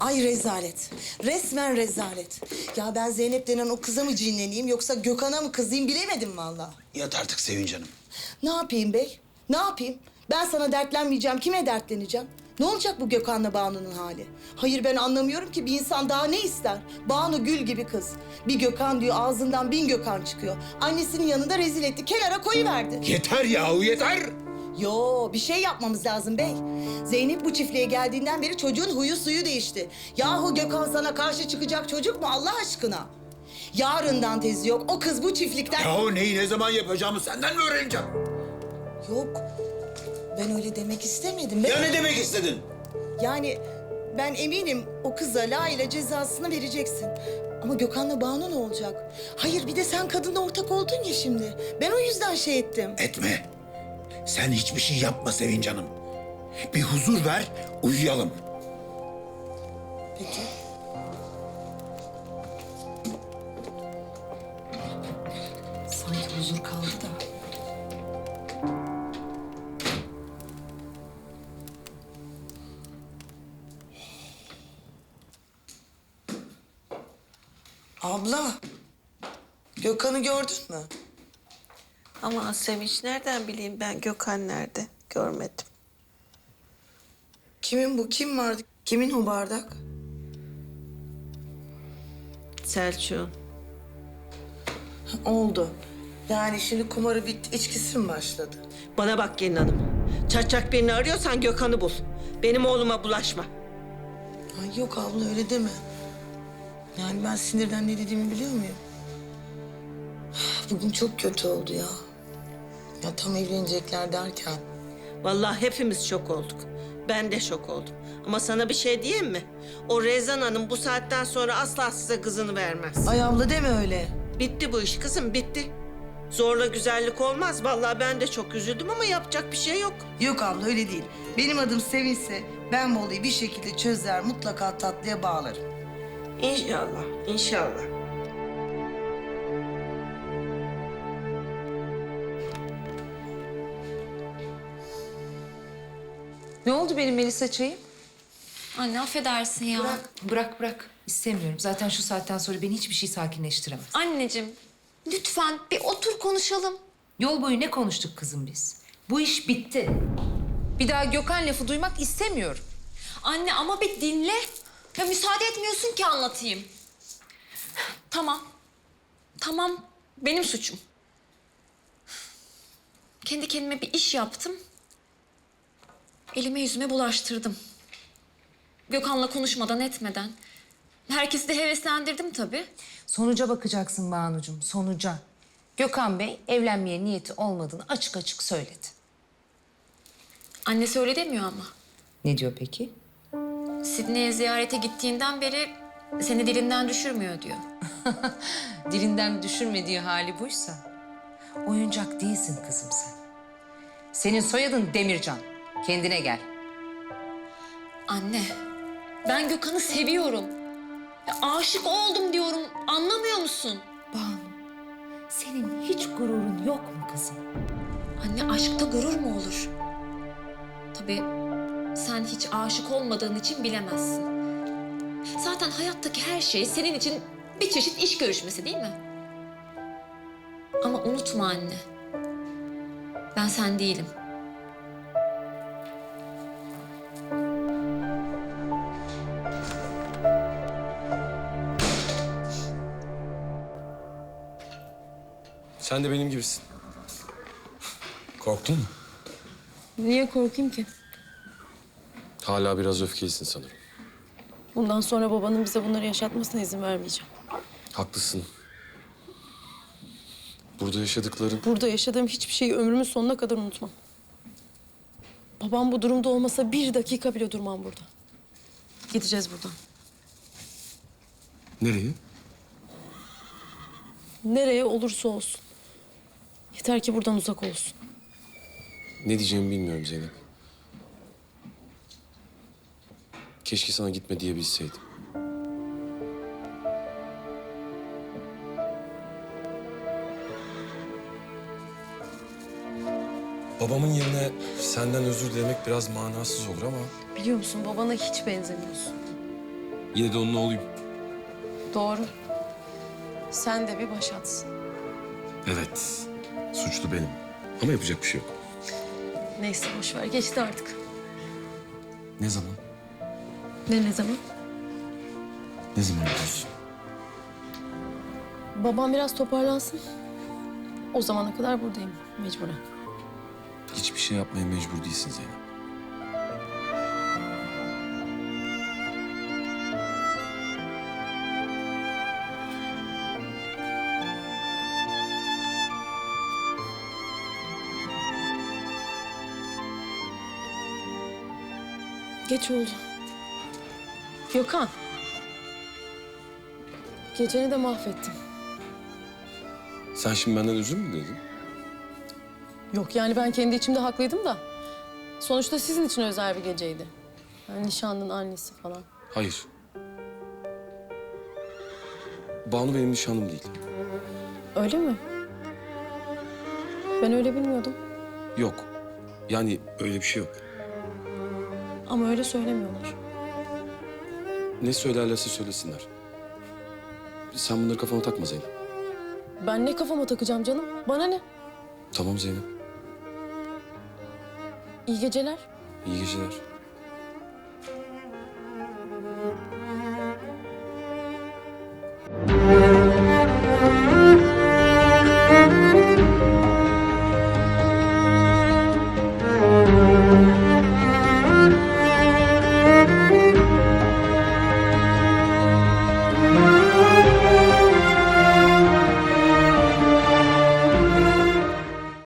Ay rezalet. Resmen rezalet. Ya ben Zeynep denen o kıza mı cinleneyim yoksa Gökhan'a mı kızayım bilemedim vallahi. Yat artık Sevinç Hanım. Ne yapayım bey? Ne yapayım? Ben sana dertlenmeyeceğim. Kime dertleneceğim? Ne olacak bu Gökhan'la Banu'nun hali? Hayır ben anlamıyorum ki bir insan daha ne ister? Banu gül gibi kız. Bir Gökhan diyor ağzından bin Gökhan çıkıyor. Annesinin yanında rezil etti. Kenara koyuverdi. Yeter yahu yeter. Yo bir şey yapmamız lazım bey. Zeynep bu çiftliğe geldiğinden beri çocuğun huyu suyu değişti. Yahu Gökhan sana karşı çıkacak çocuk mu Allah aşkına? Yarından tezi yok. O kız bu çiftlikten... Yahu neyi ne zaman yapacağımı senden mi öğreneceğim? Yok. Ben öyle demek istemedim. Ben... Ya ne demek istedin? Yani ben eminim o kıza layığıyla cezasını vereceksin. Ama Gökhan'la Banu ne olacak? Hayır bir de sen kadınla ortak oldun ya şimdi. Ben o yüzden şey ettim. Etme. Sen hiçbir şey yapma Sevinç Hanım. Bir huzur ver, uyuyalım. Peki. Sanki huzur kaldı da. Abla, Gökhan'ı gördün mü? Ama Sevinç nereden bileyim ben Gökhan nerede? Görmedim. Kimin bu? Kim vardı? Kimin o bardak? Selçuk'un. Oldu. Yani şimdi kumarı bitti, içkisi mi başladı? Bana bak gelin hanım. Çaçak birini arıyorsan Gökhan'ı bul. Benim oğluma bulaşma. Ay yok abla öyle deme. Yani ben sinirden ne dediğimi biliyor muyum? Bugün çok kötü oldu ya. Ya tam evlenecekler derken. Vallahi hepimiz şok olduk. Ben de şok oldum. Ama sana bir şey diyeyim mi? O Rezan Hanım bu saatten sonra asla size kızını vermez. Ay abla deme öyle. Bitti bu iş kızım bitti. Zorla güzellik olmaz. Vallahi ben de çok üzüldüm ama yapacak bir şey yok. Yok abla öyle değil. Benim adım Sevinçse ben bu olayı bir şekilde çözer mutlaka tatlıya bağlarım. İnşallah, inşallah. Ne oldu benim Melisa çayım? Anne affedersin ya. Bırak bırak. İstemiyorum. Zaten şu saatten sonra beni hiçbir şey sakinleştiremez. Anneciğim lütfen bir otur konuşalım. Yol boyu ne konuştuk kızım biz? Bu iş bitti. Bir daha Gökhan lafı duymak istemiyorum. Anne ama bir dinle. Ya müsaade etmiyorsun ki anlatayım. Tamam. Tamam benim suçum. Kendi kendime bir iş yaptım. Elime yüzüme bulaştırdım. Gökhan'la konuşmadan etmeden. Herkesi de heveslendirdim tabii. Sonuca bakacaksın Banucuğum, sonuca. Gökhan Bey evlenmeye niyeti olmadığını açık açık söyledi. Annesi öyle demiyor ama. Ne diyor peki? Sidney'e ziyarete gittiğinden beri seni dilinden düşürmüyor diyor. Dilinden düşürmediği hali buysa. Oyuncak değilsin kızım sen. Senin soyadın Demircan. Kendine gel. Anne, ben Gökhan'ı seviyorum. Ya, aşık oldum diyorum. Anlamıyor musun? Banu, senin hiç gururun yok mu kızım? Anne aşkta gurur mu olur? Tabii sen hiç aşık olmadığın için bilemezsin. Zaten hayattaki her şey senin için bir çeşit iş görüşmesi değil mi? Ama unutma anne. Ben sen değilim. Sen de benim gibisin. Korktun mu? Niye korkayım ki? Hala biraz öfkelisin sanırım. Bundan sonra babanın bize bunları yaşatmasına izin vermeyeceğim. Haklısın. Burada yaşadıkların... Burada yaşadığım hiçbir şeyi ömrümün sonuna kadar unutmam. Babam bu durumda olmasa bir dakika bile durmam burada. Gideceğiz buradan. Nereye? Nereye olursa olsun. Yeter ki buradan uzak olsun. Ne diyeceğimi bilmiyorum Zeynep. Keşke sana gitme diyebilseydim. Babamın yerine senden özür dilemek biraz manasız olur ama... Biliyor musun babana hiç benzemiyorsun. Yine de onun oğluyum. Doğru. Sen de bir başatsın. Evet. Suçlu benim. Ama yapacak bir şey yok. Neyse boş ver geçti artık. Ne zaman? Ne ne zaman? Ne zaman diyorsun? Babam biraz toparlansın. O zamana kadar buradayım mecburen. Hiçbir şey yapmaya mecbur değilsin Zeynep. Geç oldu. Gökhan. Geceni de mahvettim. Sen şimdi benden özür mü diledin? Yok yani ben kendi içimde haklıydım da. Sonuçta sizin için özel bir geceydi. Yani nişanlının annesi falan. Hayır. Banu benim nişanlım değil. Öyle mi? Ben öyle bilmiyordum. Yok. Yani öyle bir şey yok. Ama öyle söylemiyorlar. Ne söylerlerse söylesinler. Sen bunları kafana takma Zeynep. Ben ne kafama takacağım canım? Bana ne? Tamam Zeynep. İyi geceler. İyi geceler. Thank